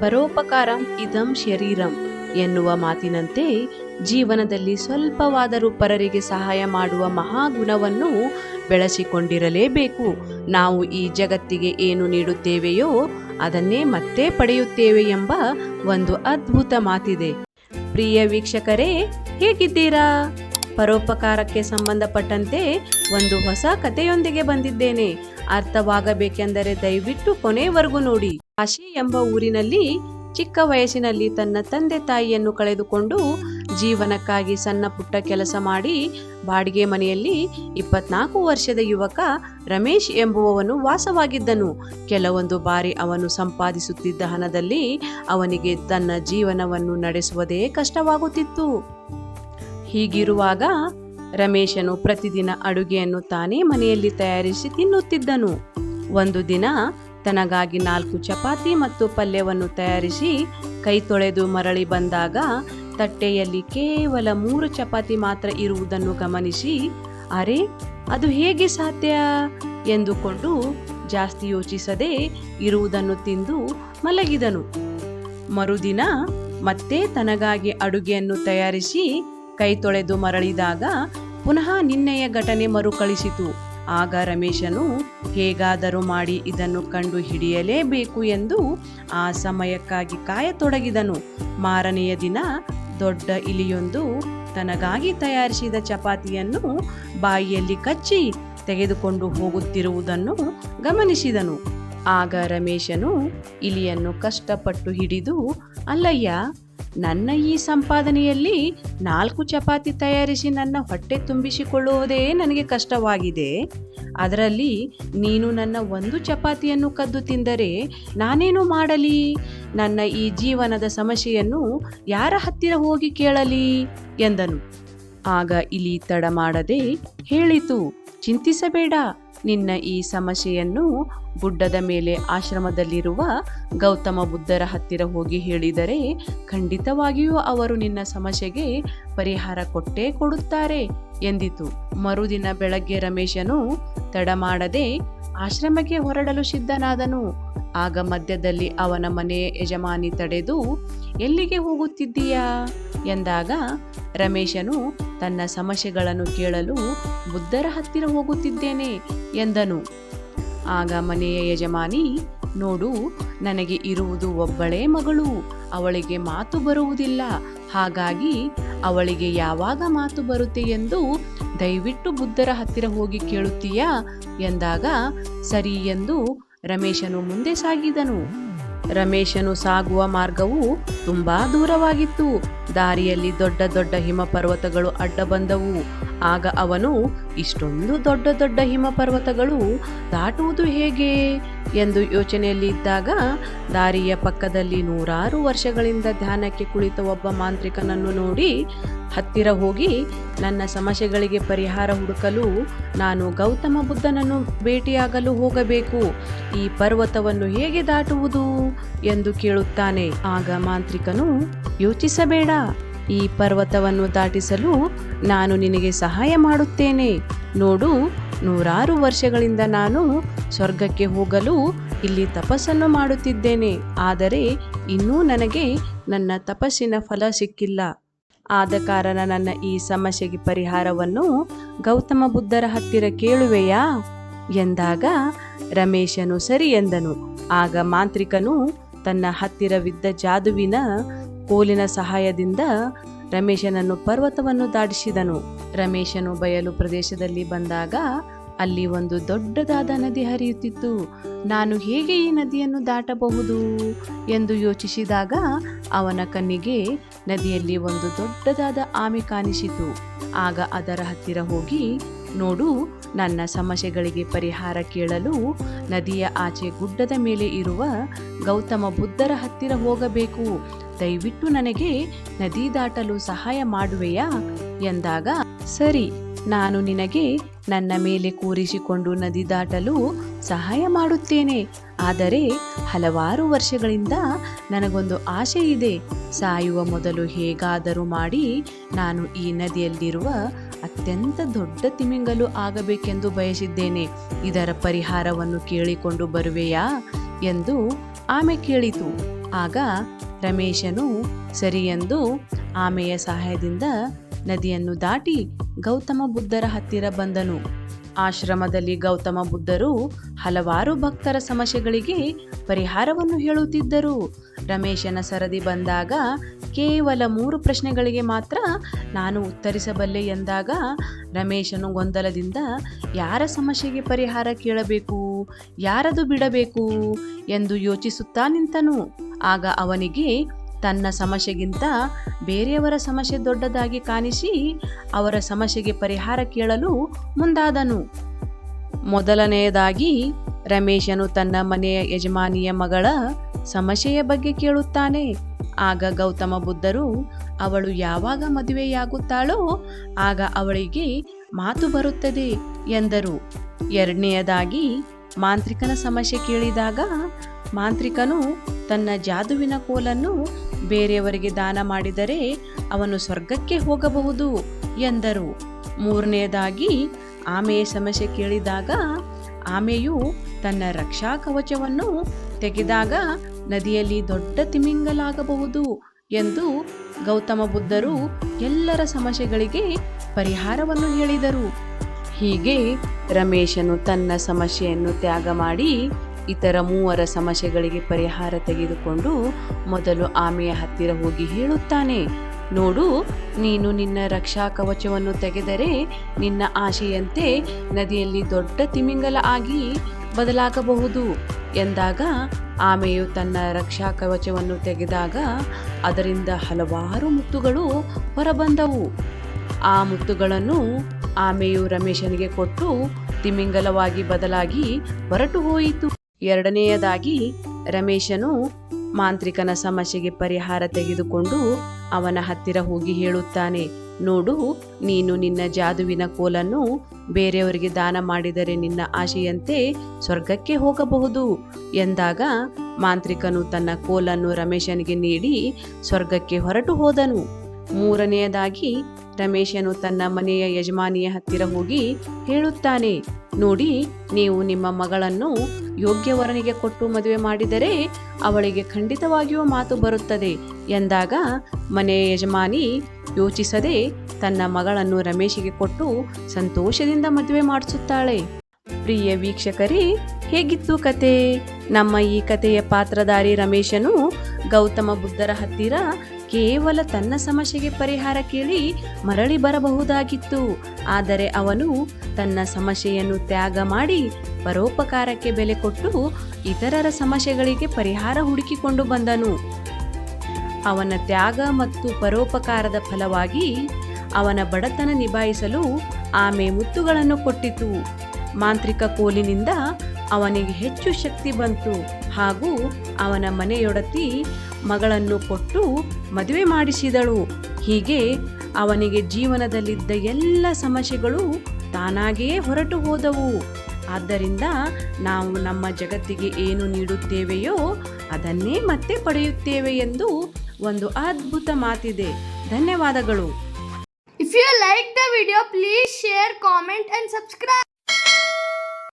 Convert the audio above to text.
ಪರೋಪಕಾರಂ ಇದಂ ಶರೀರಂ ಎನ್ನುವ ಮಾತಿನಂತೆ ಜೀವನದಲ್ಲಿ ಸ್ವಲ್ಪವಾದರೂ ಪರರಿಗೆ ಸಹಾಯ ಮಾಡುವ ಮಹಾಗುಣವನ್ನು ಬೆಳೆಸಿಕೊಂಡಿರಲೇಬೇಕು. ನಾವು ಈ ಜಗತ್ತಿಗೆ ಏನು ನೀಡುತ್ತೇವೆಯೋ ಅದನ್ನೇ ಮತ್ತೆ ಪಡೆಯುತ್ತೇವೆ ಎಂಬ ಒಂದು ಅದ್ಭುತ ಮಾತಿದೆ. ಪ್ರಿಯ ವೀಕ್ಷಕರೇ, ಹೇಗಿದ್ದೀರಾ? ಪರೋಪಕಾರಕ್ಕೆ ಸಂಬಂಧಪಟ್ಟಂತೆ ಒಂದು ಹೊಸ ಕಥೆಯೊಂದಿಗೆ ಬಂದಿದ್ದೇನೆ. ಅರ್ಥವಾಗಬೇಕೆಂದರೆ ದಯವಿಟ್ಟು ಕೊನೆವರೆಗೂ ನೋಡಿ. ಕಾಶಿ ಎಂಬ ಊರಿನಲ್ಲಿ ಚಿಕ್ಕ ವಯಸ್ಸಿನಲ್ಲಿ ತನ್ನ ತಂದೆ ತಾಯಿಯನ್ನು ಕಳೆದುಕೊಂಡು ಜೀವನಕ್ಕಾಗಿ ಸಣ್ಣ ಪುಟ್ಟ ಕೆಲಸ ಮಾಡಿ ಬಾಡಿಗೆ ಮನೆಯಲ್ಲಿ ಇಪ್ಪತ್ನಾಲ್ಕು ವರ್ಷದ ಯುವಕ ರಮೇಶ್ ಎಂಬುವವನು ವಾಸವಾಗಿದ್ದನು. ಕೆಲವೊಂದು ಬಾರಿ ಅವನು ಸಂಪಾದಿಸುತ್ತಿದ್ದ ಹಣದಲ್ಲಿ ಅವನಿಗೆ ತನ್ನ ಜೀವನವನ್ನು ನಡೆಸುವುದೇ ಕಷ್ಟವಾಗುತ್ತಿತ್ತು. ಹೀಗಿರುವಾಗ ರಮೇಶನು ಪ್ರತಿದಿನ ಅಡುಗೆಯನ್ನು ತಾನೇ ಮನೆಯಲ್ಲಿ ತಯಾರಿಸಿ ತಿನ್ನುತ್ತಿದ್ದನು. ಒಂದು ದಿನ ತನಗಾಗಿ ನಾಲ್ಕು ಚಪಾತಿ ಮತ್ತು ಪಲ್ಯವನ್ನು ತಯಾರಿಸಿ ಕೈ ತೊಳೆದು ಮರಳಿ ಬಂದಾಗ ತಟ್ಟೆಯಲ್ಲಿ ಕೇವಲ ಮೂರು ಚಪಾತಿ ಮಾತ್ರ ಇರುವುದನ್ನು ಗಮನಿಸಿ, ಅರೆ, ಅದು ಹೇಗೆ ಸಾಧ್ಯ? ಎಂದುಕೊಂಡು ಜಾಸ್ತಿ ಯೋಚಿಸದೆ ಇರುವುದನ್ನು ತಿಂದು ಮಲಗಿದನು. ಮರುದಿನ ಮತ್ತೆ ತನಗಾಗಿ ಅಡುಗೆಯನ್ನು ತಯಾರಿಸಿ ಕೈ ತೊಳೆದು ಮರಳಿದಾಗ ಪುನಃ ನಿನ್ನೆಯ ಘಟನೆ ಮರುಕಳಿಸಿತು. ಆಗ ರಮೇಶನು ಹೇಗಾದರೂ ಮಾಡಿ ಇದನ್ನು ಕಂಡು ಹಿಡಿಯಲೇಬೇಕು ಎಂದು ಆ ಸಮಯಕ್ಕಾಗಿ ಕಾಯತೊಡಗಿದನು. ಮಾರನೆಯ ದಿನ ದೊಡ್ಡ ಇಲಿಯೊಂದು ತನಗಾಗಿ ತಯಾರಿಸಿದ ಚಪಾತಿಯನ್ನು ಬಾಯಿಯಲ್ಲಿ ಕಚ್ಚಿ ತೆಗೆದುಕೊಂಡು ಹೋಗುತ್ತಿರುವುದನ್ನು ಗಮನಿಸಿದನು. ಆಗ ರಮೇಶನು ಇಲಿಯನ್ನು ಕಷ್ಟಪಟ್ಟು ಹಿಡಿದು, ಅಲ್ಲಯ್ಯ ನನ್ನ ಈ ಸಂಪಾದನೆಯಲ್ಲಿ ನಾಲ್ಕು ಚಪಾತಿ ತಯಾರಿಸಿ ನನ್ನ ಹೊಟ್ಟೆ ತುಂಬಿಸಿಕೊಳ್ಳುವುದೇ ನನಗೆ ಕಷ್ಟವಾಗಿದೆ. ಅದರಲ್ಲಿ ನೀನು ನನ್ನ ಒಂದು ಚಪಾತಿಯನ್ನು ಕದ್ದು ತಿಂದರೆ ನಾನೇನು ಮಾಡಲಿ? ನನ್ನ ಈ ಜೀವನದ ಸಮಸ್ಯೆಯನ್ನು ಯಾರ ಹತ್ತಿರ ಹೋಗಿ ಕೇಳಲಿ? ಎಂದನು. ಆಗ ಇಲಿ ತಡ ಮಾಡದೆ ಹೇಳಿತು, ಚಿಂತಿಸಬೇಡ. ನಿನ್ನ ಈ ಸಮಸ್ಯೆಯನ್ನು ಗುಡ್ಡದ ಮೇಲೆ ಆಶ್ರಮದಲ್ಲಿರುವ ಗೌತಮ ಬುದ್ಧರ ಹತ್ತಿರ ಹೋಗಿ ಹೇಳಿದರೆ ಖಂಡಿತವಾಗಿಯೂ ಅವರು ನಿನ್ನ ಸಮಸ್ಯೆಗೆ ಪರಿಹಾರ ಕೊಟ್ಟೇ ಕೊಡುತ್ತಾರೆ ಎಂದಿತು. ಮರುದಿನ ಬೆಳಗ್ಗೆ ರಮೇಶನು ತಡ ಮಾಡದೆ ಆಶ್ರಮಕ್ಕೆ ಹೊರಡಲು ಸಿದ್ಧನಾದನು. ಆಗ ಮಧ್ಯದಲ್ಲಿ ಅವನ ಮನೆ ಯಜಮಾನಿ ತಡೆದು, ಎಲ್ಲಿಗೆ ಹೋಗುತ್ತಿದ್ದೀಯಾ? ಎಂದಾಗ ರಮೇಶನು ತನ್ನ ಸಮಸ್ಯೆಗಳನ್ನು ಕೇಳಲು ಬುದ್ಧರ ಹತ್ತಿರ ಹೋಗುತ್ತಿದ್ದೇನೆ ಎಂದನು. ಆಗ ಮನೆಯ ಯಜಮಾನಿ, ನೋಡು, ನನಗೆ ಇರುವುದು ಒಬ್ಬಳೇ ಮಗಳು, ಅವಳಿಗೆ ಮಾತು ಬರುವುದಿಲ್ಲ, ಹಾಗಾಗಿ ಅವಳಿಗೆ ಯಾವಾಗ ಮಾತು ಬರುತ್ತೆ ಎಂದು ದಯವಿಟ್ಟು ಬುದ್ಧರ ಹತ್ತಿರ ಹೋಗಿ ಕೇಳುತ್ತೀಯಾ ಎಂದಾಗ, ಸರಿ ಎಂದು ರಮೇಶನು ಮುಂದೆ ಸಾಗಿದನು. ರಮೇಶನು ಸಾಗುವ ಮಾರ್ಗವು ತುಂಬಾ ದೂರವಾಗಿತ್ತು. ದಾರಿಯಲ್ಲಿ ದೊಡ್ಡ ದೊಡ್ಡ ಹಿಮ ಪರ್ವತಗಳು ಅಡ್ಡ ಬಂದವು. ಆಗ ಅವನು, ಇಷ್ಟೊಂದು ದೊಡ್ಡ ದೊಡ್ಡ ಹಿಮ ಪರ್ವತಗಳು ದಾಟುವುದು ಹೇಗೆ? ಎಂದು ಯೋಚನೆಯಲ್ಲಿ ಇದ್ದಾಗ ದಾರಿಯ ಪಕ್ಕದಲ್ಲಿ ನೂರಾರು ವರ್ಷಗಳಿಂದ ಧ್ಯಾನಕ್ಕೆ ಕುಳಿತ ಒಬ್ಬ ಮಾಂತ್ರಿಕನನ್ನು ನೋಡಿ ಹತ್ತಿರ ಹೋಗಿ ನನ್ನ ಸಮಸ್ಯೆಗಳಿಗೆ ಪರಿಹಾರ ಹುಡುಕಲು ನಾನು ಗೌತಮ ಬುದ್ಧನನ್ನು ಭೇಟಿಯಾಗಲು ಹೋಗಬೇಕು. ಈ ಪರ್ವತವನ್ನು ಹೇಗೆ ದಾಟುವುದು ಎಂದು ಕೇಳುತ್ತಾನೆ. ಆಗ ಮಾಂತ್ರಿಕನು, ಯೋಚಿಸಬೇಡ. ಈ ಪರ್ವತವನ್ನು ದಾಟಿಸಲು ನಾನು ನಿನಗೆ ಸಹಾಯ ಮಾಡುತ್ತೇನೆ. ನೋಡು, ನೂರಾರು ವರ್ಷಗಳಿಂದ ನಾನು ಸ್ವರ್ಗಕ್ಕೆ ಹೋಗಲು ಇಲ್ಲಿ ತಪಸ್ಸನ್ನು ಮಾಡುತ್ತಿದ್ದೇನೆ. ಆದರೆ ಇನ್ನೂ ನನಗೆ ನನ್ನ ತಪಸ್ಸಿನ ಫಲ ಸಿಕ್ಕಿಲ್ಲ. ಆದ ಕಾರಣ ನನ್ನ ಈ ಸಮಸ್ಯೆಗೆ ಪರಿಹಾರವನ್ನು ಗೌತಮ ಬುದ್ಧರ ಹತ್ತಿರ ಕೇಳುವೆಯಾ? ಎಂದಾಗ ರಮೇಶನು ಸರಿ ಎಂದನು. ಆಗ ಮಾಂತ್ರಿಕನು ತನ್ನ ಹತ್ತಿರವಿದ್ದ ಜಾದುವಿನ ಕೋಲಿನ ಸಹಾಯದಿಂದ ರಮೇಶನನ್ನು ಪರ್ವತವನ್ನು ದಾಟಿಸಿದನು. ರಮೇಶನು ಬಯಲು ಪ್ರದೇಶದಲ್ಲಿ ಬಂದಾಗ ಅಲ್ಲಿ ಒಂದು ದೊಡ್ಡದಾದ ನದಿ ಹರಿಯುತ್ತಿತ್ತು. ನಾನು ಹೇಗೆ ಈ ನದಿಯನ್ನು ದಾಟಬಹುದು ಎಂದು ಯೋಚಿಸಿದಾಗ ಅವನ ಕಣ್ಣಿಗೆ ನದಿಯಲ್ಲಿ ಒಂದು ದೊಡ್ಡದಾದ ಆಮೆ ಕಾಣಿಸಿತು. ಆಗ ಅದರ ಹತ್ತಿರ ಹೋಗಿ, ನೋಡು, ನನ್ನ ಸಮಸ್ಯೆಗಳಿಗೆ ಪರಿಹಾರ ಕೇಳಲು ನದಿಯ ಆಚೆ ಗುಡ್ಡದ ಮೇಲೆ ಇರುವ ಗೌತಮ ಬುದ್ಧರ ಹತ್ತಿರ ಹೋಗಬೇಕು. ದಯವಿಟ್ಟು ನನಗೆ ನದಿ ದಾಟಲು ಸಹಾಯ ಮಾಡುವೆಯಾ? ಎಂದಾಗ, ಸರಿ ನಾನು ನಿನಗೆ ನನ್ನ ಮೇಲೆ ಕೂರಿಸಿಕೊಂಡು ನದಿ ದಾಟಲು ಸಹಾಯ ಮಾಡುತ್ತೇನೆ. ಆದರೆ ಹಲವಾರು ವರ್ಷಗಳಿಂದ ನನಗೊಂದು ಆಸೆ ಇದೆ. ಸಾಯುವ ಮೊದಲು ಹೇಗಾದರೂ ಮಾಡಿ ನಾನು ಈ ನದಿಯಲ್ಲಿರುವ ಅತ್ಯಂತ ದೊಡ್ಡ ತಿಮಿಂಗಲು ಆಗಬೇಕೆಂದು ಬಯಸಿದ್ದೇನೆ. ಇದರ ಪರಿಹಾರವನ್ನು ಕೇಳಿಕೊಂಡು ಬರುವೆಯಾ? ಎಂದು ಆಮೆ ಕೇಳಿತು. ಆಗ ರಮೇಶನು, ಸರಿ ಎಂದು ಆಮೆಯ ಸಹಾಯದಿಂದ ನದಿಯನ್ನು ದಾಟಿ ಗೌತಮ ಬುದ್ಧರ ಹತ್ತಿರ ಬಂದನು. ಆಶ್ರಮದಲ್ಲಿ ಗೌತಮ ಬುದ್ಧರು ಹಲವಾರು ಭಕ್ತರ ಸಮಸ್ಯೆಗಳಿಗೆ ಪರಿಹಾರವನ್ನು ಹೇಳುತ್ತಿದ್ದರು. ರಮೇಶನ ಸರದಿ ಬಂದಾಗ ಕೇವಲ ಮೂರು ಪ್ರಶ್ನೆಗಳಿಗೆ ಮಾತ್ರ ನಾನು ಉತ್ತರಿಸಬಲ್ಲೆ ಎಂದಾಗ ರಮೇಶನು ಗೊಂದಲದಿಂದ, ಯಾರ ಸಮಸ್ಯೆಗೆ ಪರಿಹಾರ ಕೇಳಬೇಕು? ಯಾರದು ಬಿಡಬೇಕು? ಎಂದು ಯೋಚಿಸುತ್ತಾ ನಿಂತನು. ಆಗ ಅವನಿಗೆ ತನ್ನ ಸಮಸ್ಯೆಗಿಂತ ಬೇರೆಯವರ ಸಮಸ್ಯೆ ದೊಡ್ಡದಾಗಿ ಕಾಣಿಸಿ ಅವರ ಸಮಸ್ಯೆಗೆ ಪರಿಹಾರ ಕೇಳಲು ಮುಂದಾದನು. ಮೊದಲನೆಯದಾಗಿ ರಮೇಶನು ತನ್ನ ಮನೆಯ ಯಜಮಾನಿಯ ಮಗಳ ಸಮಸ್ಯೆಯ ಬಗ್ಗೆ ಕೇಳುತ್ತಾನೆ. ಆಗ ಗೌತಮ ಬುದ್ಧರು, ಅವಳು ಯಾವಾಗ ಮದುವೆಯಾಗುತ್ತಾಳೋ ಆಗ ಅವಳಿಗೆ ಮಾತು ಬರುತ್ತದೆ ಎಂದರು. ಎರಡನೆಯದಾಗಿ ಮಾಂತ್ರಿಕನ ಸಮಸ್ಯೆ ಕೇಳಿದಾಗ ಮಾಂತ್ರಿಕನು ತನ್ನ ಜಾದುವಿನ ಕೋಲನ್ನು ಬೇರೆಯವರಿಗೆ ದಾನ ಮಾಡಿದರೆ ಅವನು ಸ್ವರ್ಗಕ್ಕೆ ಹೋಗಬಹುದು ಎಂದರು. ಮೂರನೆಯದಾಗಿ ಆಮೆಯ ಸಮಸ್ಯೆ ಕೇಳಿದಾಗ ಆಮೆಯು ತನ್ನ ರಕ್ಷಾ ಕವಚವನ್ನು ತೆಗೆದಾಗ ನದಿಯಲ್ಲಿ ದೊಡ್ಡ ತಿಮಿಂಗಲಾಗಬಹುದು ಎಂದು ಗೌತಮ ಬುದ್ಧರು ಎಲ್ಲರ ಸಮಸ್ಯೆಗಳಿಗೆ ಪರಿಹಾರವನ್ನು ಹೇಳಿದರು. ಹೀಗೆ ರಮೇಶನು ತನ್ನ ಸಮಸ್ಯೆಯನ್ನು ತ್ಯಾಗ ಮಾಡಿ ಇತರ ಮೂವರ ಸಮಸ್ಯೆಗಳಿಗೆ ಪರಿಹಾರ ತೆಗೆದುಕೊಂಡು ಮೊದಲು ಆಮೆಯ ಹತ್ತಿರ ಹೋಗಿ ಹೇಳುತ್ತಾನೆ. ನೋಡು, ನೀನು ನಿನ್ನ ರಕ್ಷಾ ಕವಚವನ್ನು ತೆಗೆದರೆ ನಿನ್ನ ಆಶೆಯಂತೆ ನದಿಯಲ್ಲಿ ದೊಡ್ಡ ತಿಮಿಂಗಲ ಆಗಿ ಬದಲಾಗಬಹುದು ಎಂದಾಗ ಆಮೆಯು ತನ್ನ ರಕ್ಷಾ ಕವಚವನ್ನು ತೆಗೆದಾಗ ಅದರಿಂದ ಹಲವಾರು ಮುತ್ತುಗಳು ಹೊರಬಂದವು. ಆ ಮುತ್ತುಗಳನ್ನು ಆಮೆಯು ರಮೇಶನಿಗೆ ಕೊಟ್ಟು ತಿಮಿಂಗಲವಾಗಿ ಬದಲಾಗಿ ಹೊರಟು ಹೋಯಿತು. ಎರಡನೆಯದಾಗಿ ರಮೇಶನು ಮಾಂತ್ರಿಕನ ಸಮಸ್ಯೆಗೆ ಪರಿಹಾರ ತೆಗೆದುಕೊಂಡು ಅವನ ಹತ್ತಿರ ಹೋಗಿ ಹೇಳುತ್ತಾನೆ, ನೋಡು, ನೀನು ನಿನ್ನ ಜಾದುವಿನ ಕೋಲನ್ನು ಬೇರೆಯವರಿಗೆ ದಾನ ಮಾಡಿದರೆ ನಿನ್ನ ಆಶೆಯಂತೆ ಸ್ವರ್ಗಕ್ಕೆ ಹೋಗಬಹುದು ಎಂದಾಗ ಮಾಂತ್ರಿಕನು ತನ್ನ ಕೋಲನ್ನು ರಮೇಶನಿಗೆ ನೀಡಿ ಸ್ವರ್ಗಕ್ಕೆ ಹೊರಟು ಹೋದನು. ಮೂರನೆಯದಾಗಿ ರಮೇಶನು ತನ್ನ ಮನೆಯ ಯಜಮಾನಿಯ ಹತ್ತಿರ ಹೋಗಿ ಹೇಳುತ್ತಾನೆ, ನೋಡಿ, ನೀವು ನಿಮ್ಮ ಮಗಳನ್ನು ಯೋಗ್ಯವರನಿಗೆ ಕೊಟ್ಟು ಮದುವೆ ಮಾಡಿದರೆ ಅವಳಿಗೆ ಖಂಡಿತವಾಗಿಯೂ ಮಾತು ಬರುತ್ತದೆ ಎಂದಾಗ ಮನೆಯ ಯಜಮಾನಿ ಯೋಚಿಸದೆ ತನ್ನ ಮಗಳನ್ನು ರಮೇಶಿಗೆ ಕೊಟ್ಟು ಸಂತೋಷದಿಂದ ಮದುವೆ ಮಾಡಿಸುತ್ತಾಳೆ. ಪ್ರಿಯ ವೀಕ್ಷಕರೇ, ಹೇಗಿತ್ತು ಕತೆ? ನಮ್ಮ ಈ ಕಥೆಯ ಪಾತ್ರಧಾರಿ ರಮೇಶನು ಗೌತಮ ಬುದ್ಧರ ಹತ್ತಿರ ಕೇವಲ ತನ್ನ ಸಮಸ್ಯೆಗೆ ಪರಿಹಾರ ಕೇಳಿ ಮರಳಿ ಬರಬಹುದಾಗಿತ್ತು. ಆದರೆ ಅವನು ತನ್ನ ಸಮಸ್ಯೆಯನ್ನು ತ್ಯಾಗ ಮಾಡಿ ಪರೋಪಕಾರಕ್ಕೆ ಬೆಲೆ ಕೊಟ್ಟು ಇತರರ ಸಮಸ್ಯೆಗಳಿಗೆ ಪರಿಹಾರ ಹುಡುಕಿಕೊಂಡು ಬಂದನು. ಅವನ ತ್ಯಾಗ ಮತ್ತು ಪರೋಪಕಾರದ ಫಲವಾಗಿ ಅವನ ಬಡತನ ನಿಭಾಯಿಸಲು ಆಮೆ ಮುತ್ತುಗಳನ್ನು ಕೊಟ್ಟಿತು. ಮಾಂತ್ರಿಕ ಕೋಲಿನಿಂದ ಅವನಿಗೆ ಹೆಚ್ಚು ಶಕ್ತಿ ಬಂತು ಹಾಗೂ ಅವನ ಮನೆಯೊಡತಿ ಮಗಳನ್ನು ಕೊಟ್ಟು ಮದುವೆ ಮಾಡಿಸಿದಳು. ಹೀಗೆ ಅವನಿಗೆ ಜೀವನದಲ್ಲಿದ್ದ ಎಲ್ಲ ಸಮಸ್ಯೆಗಳು ತಾನಾಗಿಯೇ ಹೊರಟು ಹೋದವು. ಆದ್ದರಿಂದ ನಾವು ನಮ್ಮ ಜಗತ್ತಿಗೆ ಏನು ನೀಡುತ್ತೇವೆಯೋ ಅದನ್ನೇ ಮತ್ತೆ ಪಡೆಯುತ್ತೇವೆ ಎಂದು ಒಂದು ಅದ್ಭುತ ಮಾತಿದೆ. ಧನ್ಯವಾದಗಳು. If you like the video please share comment and subscribe.